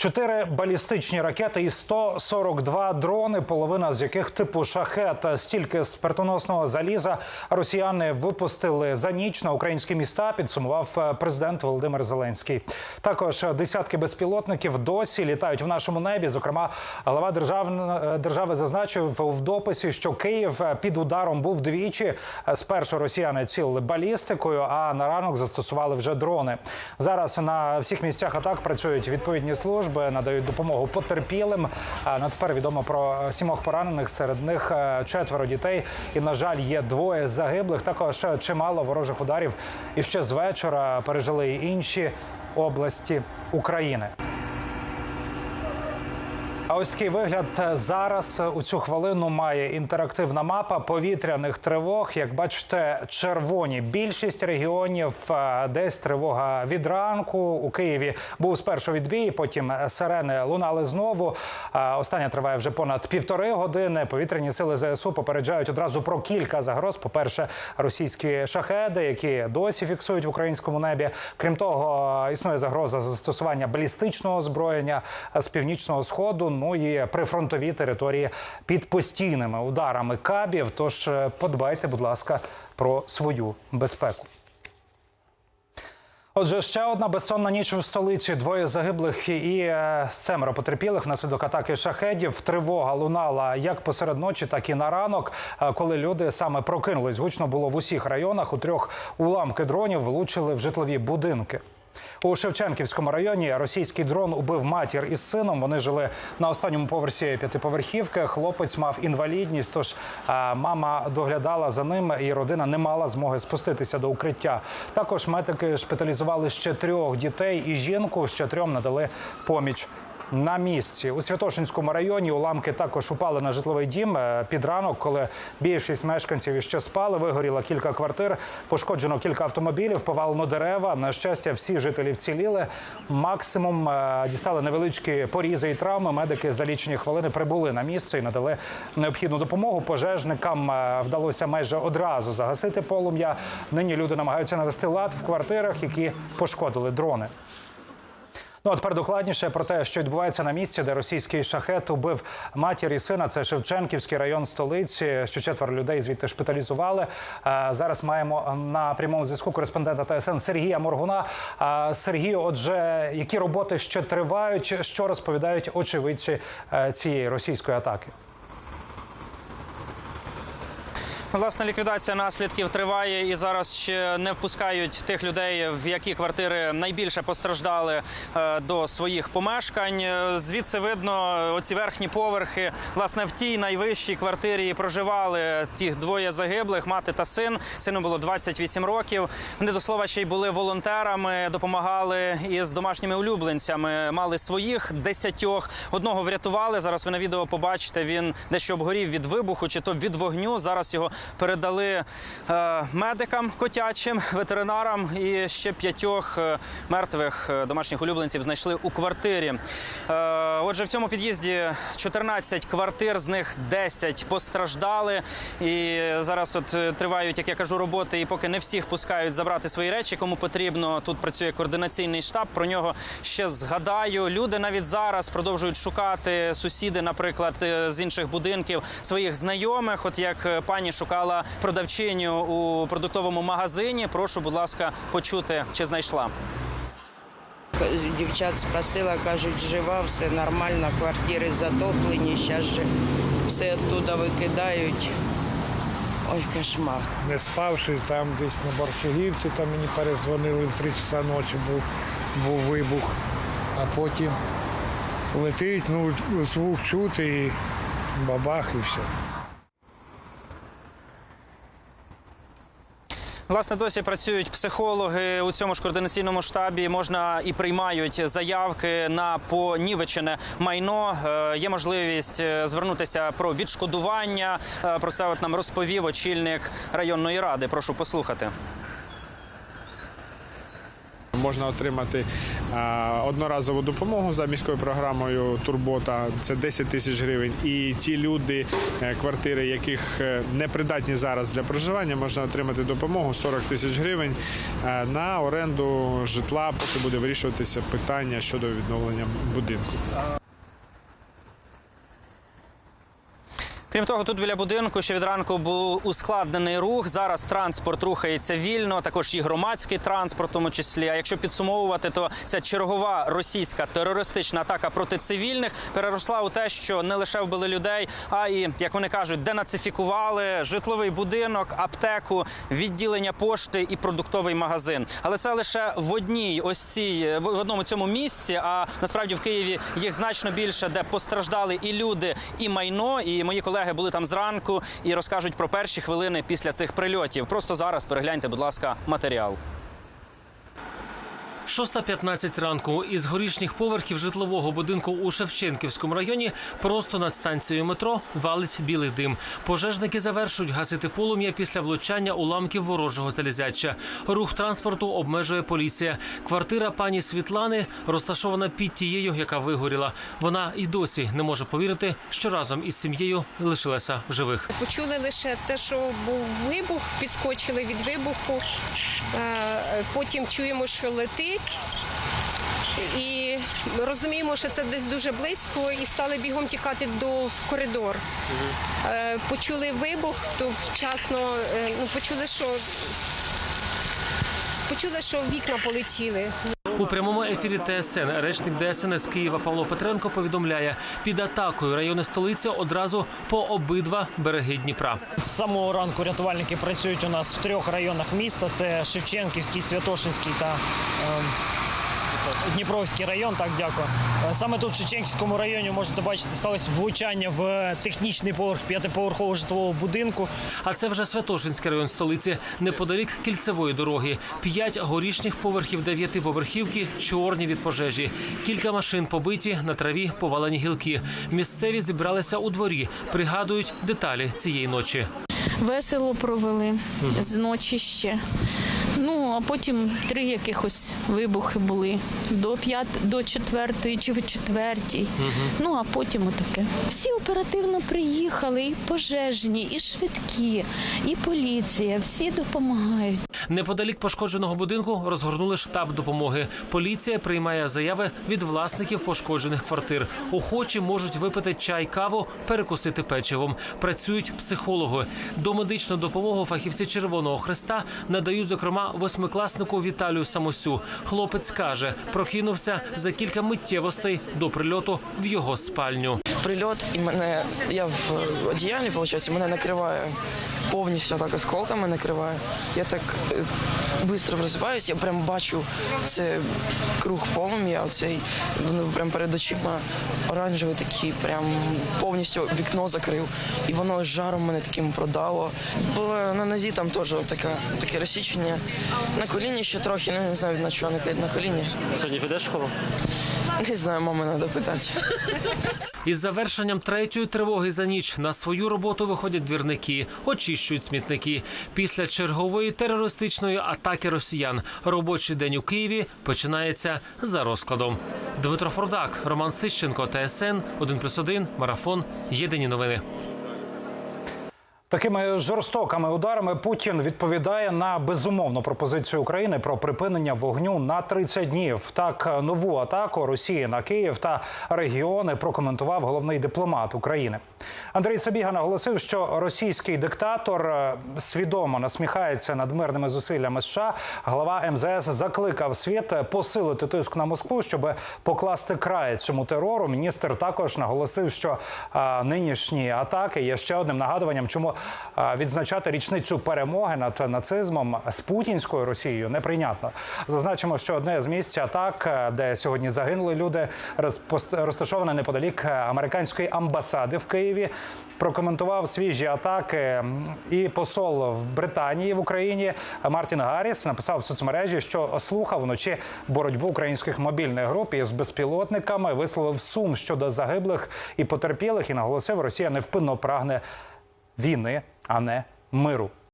Чотири балістичні ракети і 142 дрони, половина з яких типу шахет. Стільки смертоносного заліза росіяни випустили за ніч на українські міста. Підсумував е, президент Володимир Зеленський. Також десятки безпілотників досі літають в нашому небі. Зокрема, глава держави, держави зазначив в дописі, що Київ під ударом був двічі. Спершу росіяни цілили балістикою, а на ранок застосували вже дрони. Зараз на всіх місцях атак працюють відповідні служби, надають допомогу потерпілим. На тепер відомо про сімох поранених. Серед них е, четверо дітей. І на жаль, є двоє загиблих. Також чимало ворожих ударів. І ще з вечора пережили й інші області України. А ось такий вигляд зараз у цю хвилину має інтерактивна мапа повітряних тривог. Як бачите, червоні більшість регіонів, е, десь тривога від ранку. У Києві був спершу відбій, потім сирени лунали знову. Е, Остання триває вже понад півтори години. Повітряні сили ЗСУ попереджають одразу про кілька загроз. По перше, російські шахеди, які досі фіксують в українському небі. Крім того, існує загроза застосування балістичного озброєння з північного сходу. Ну і прифронтові території під постійними ударами кабів. Тож е, подбайте, будь ласка, про свою безпеку. Отже, ще одна безсонна ніч у столиці. Двоє загиблих і е, семеро потерпілих внаслідок атаки шахедів. Тривога лунала як посеред ночі, так і на ранок, е, коли люди саме прокинулись. Гучно було в усіх районах. У трьох уламки дронів влучили в житлові будинки. У Шевченківському районі російський дрон убив матір із сином. Вони жили на останньому поверсі п'ятиповерхівки. Хлопець мав інвалідність, тож мама доглядала за ним, і родина не мала змоги спуститися до укриття. Також медики шпиталізували ще трьох дітей і жінку. Ще трьом надали поміч. На місці у Святошинському районі уламки також упали на житловий дім Е, під ранок, коли більшість мешканців іще спали. Вигоріло кілька квартир, пошкоджено кілька автомобілів, повалено дерева. На щастя, всі жителі вціліли. Максимум е, дістали невеличкі порізи і травми. Медики за лічені хвилини прибули на місце і надали необхідну допомогу. Пожежникам е, вдалося майже одразу загасити полум'я. Нині люди намагаються навести лад в квартирах, які пошкодили дрони. Ну а тепер докладніше про те, що відбувається на місці, де російський шахет убив матір і сина. Це Шевченківський район столиці. Що четверо людей звідти шпиталізували. Е, Зараз маємо на прямому зв'язку кореспондента ТСН Сергія Моргуна. Е, Сергію, отже, які роботи ще тривають? Що розповідають очевидці е, цієї російської атаки? Власне, ліквідація наслідків триває і зараз ще не впускають тих людей, в які квартири найбільше постраждали е, до своїх помешкань. Е, Звідси видно оці верхні поверхи. Власне, в тій найвищій квартирі проживали ті двоє загиблих, мати та син. Сину було 28 років. Вони до слова ще й були волонтерами, допомагали із домашніми улюбленцями. Мали своїх десятьох. Одного врятували. Зараз ви на відео побачите. Він дещо обгорів від вибуху, чи то від вогню. Зараз його передали е, медикам котячим, ветеринарам і ще п'ятьох е, мертвих е, домашніх улюбленців знайшли у квартирі. Отже, в цьому під'їзді 14 квартир, з них 10 постраждали. І зараз от тривають, як я кажу, роботи, і поки не всіх пускають забрати свої речі, кому потрібно. Тут працює координаційний штаб. Про нього ще згадаю. Люди навіть зараз продовжують шукати сусіди, наприклад, з інших будинків своїх знайомих. От як пані шукала продавчиню у продуктовому магазині. Прошу, будь ласка, почути, чи знайшла. Дівчат спросила, кажуть, жива, все нормально, квартири затоплені, зараз же все оттуда викидають. Ой, кошмар. не спавши, там десь на Борщагівці, там мені перезвонили в 3 часа ночі, був, був вибух, а потім летить, ну, звук чути і бабах і все. Власне, досі працюють психологи у цьому ж координаційному штабі. Можна і приймають заявки на понівечене майно. Е, Є можливість е, звернутися про відшкодування. Е, Про це от нам розповів очільник районної ради. Прошу послухати. Можна отримати одноразову допомогу за міською програмою Турбота. Це 10 тисяч гривень. І ті люди, е, квартири, яких е, не придатні зараз для проживання, можна отримати допомогу 40 тисяч гривень е, на оренду житла, поки буде вирішуватися питання щодо відновлення будинку. Крім того, тут біля будинку ще від ранку був ускладнений рух. Зараз транспорт рухається вільно, також і громадський транспорт, в тому числі. А якщо підсумовувати, то ця чергова російська терористична атака проти цивільних переросла у те, що не лише вбили людей, а і як вони кажуть, денацифікували житловий будинок, аптеку, відділення пошти і продуктовий магазин. Але це лише в одній ось цій в одному цьому місці. А насправді в Києві їх значно більше, де постраждали і люди, і майно. І мої колеги були там зранку і розкажуть про перші хвилини після цих прильотів. Просто зараз перегляньте, будь ласка, матеріал. 6.15 ранку із горішніх поверхів житлового будинку у Шевченківському районі просто над станцією метро валить білий дим. Пожежники завершують гасити полум'я після влучання уламків ворожого залізяча. Рух транспорту обмежує поліція. Квартира пані Світлани розташована під тією, яка вигоріла. Вона й досі не може повірити, що разом із сім'єю лишилася в живих. Почули лише те, що був вибух, підскочили від вибуху. Е, Потім чуємо, що летить. І розуміємо, що це десь дуже близько, і стали бігом тікати до в коридор. Е, Почули вибух, то вчасно е, ну, почули, що почули, що вікна полетіли. У прямому ефірі ТСН речник ДСНС Києва Павло Петренко повідомляє, під атакою райони столиці одразу по обидва береги Дніпра. З самого ранку рятувальники працюють у нас в трьох районах міста: це Шевченківський, Святошинський та ем, Дніпровський район. Так, дякую. Е, Саме тут, в Шевченківському районі, можете бачити, сталося влучання в технічний поверх п'ятиповерхового житлового будинку. А це вже Святошинський район столиці, неподалік кільцевої дороги. П'ять горішніх поверхів дев'ятиповерхівки чорні від пожежі. Кілька машин побиті, на траві повалені гілки. Місцеві зібралися у дворі, пригадують деталі цієї ночі. Весело провели з ночі ще. Ну, а потім три якихось вибухи були до п'ят, до четвертої чи в четвертій. Ну а потім отаке. Всі оперативно приїхали, і пожежні, і швидкі, і поліція. Всі допомагають. Неподалік пошкодженого будинку розгорнули штаб допомоги. Поліція приймає заяви від власників пошкоджених квартир. Охочі можуть випити чай, каву, перекусити печивом. Працюють психологи. Домедичну допомогу фахівці Червоного Хреста надають, зокрема, восьмикласнику Віталію Самосю. Хлопець каже, прокинувся за кілька миттєвостей до прильоту в його спальню. прильот, і мене я в одіялі, виходить, мене накриває повністю так осколками накриває. Я так швидко розбиваюсь, я прям бачу це круг полум'я, оцей воно прям перед очима оранжевий такий, прям повністю вікно закрив. І воно жаром мене таким продало. Було на нозі там теж таке, таке розсічення. На коліні ще трохи, ну, не знаю на чого на коліні. Сьогодні підеш в школу? Не знаю, мами треба питати. Із завершенням третьої тривоги за ніч на свою роботу виходять двірники, очищують смітники. Після чергової терористичної атаки росіян робочий день у Києві починається за розкладом. Дмитро Фордак, Роман Сищенко, ТСН 1+,1, Марафон. Єдині новини. Такими жорстокими ударами Путін відповідає на безумовну пропозицію України про припинення вогню на 30 днів. Так, нову атаку Росії на Київ та регіони прокоментував головний дипломат України. Андрій Сабіга наголосив, що російський диктатор е, свідомо насміхається над мирними зусиллями США. Глава МЗС закликав світ посилити тиск на Москву, щоб покласти край цьому терору. Міністр також наголосив, що нинішні атаки є ще одним нагадуванням, чому відзначати річницю перемоги над нацизмом з путінською Росією неприйнятно. Зазначимо, що одне з місць атак, е, де сьогодні загинули люди, розташоване неподалік американської амбасади в Києві. Прокоментував свіжі атаки і посол в Британії в Україні Мартін Гарріс написав в соцмережі, що слухав вночі боротьбу українських мобільних груп із безпілотниками, висловив сум щодо загиблих і потерпілих і наголосив, Росія невпинно прагне війни, а не миру.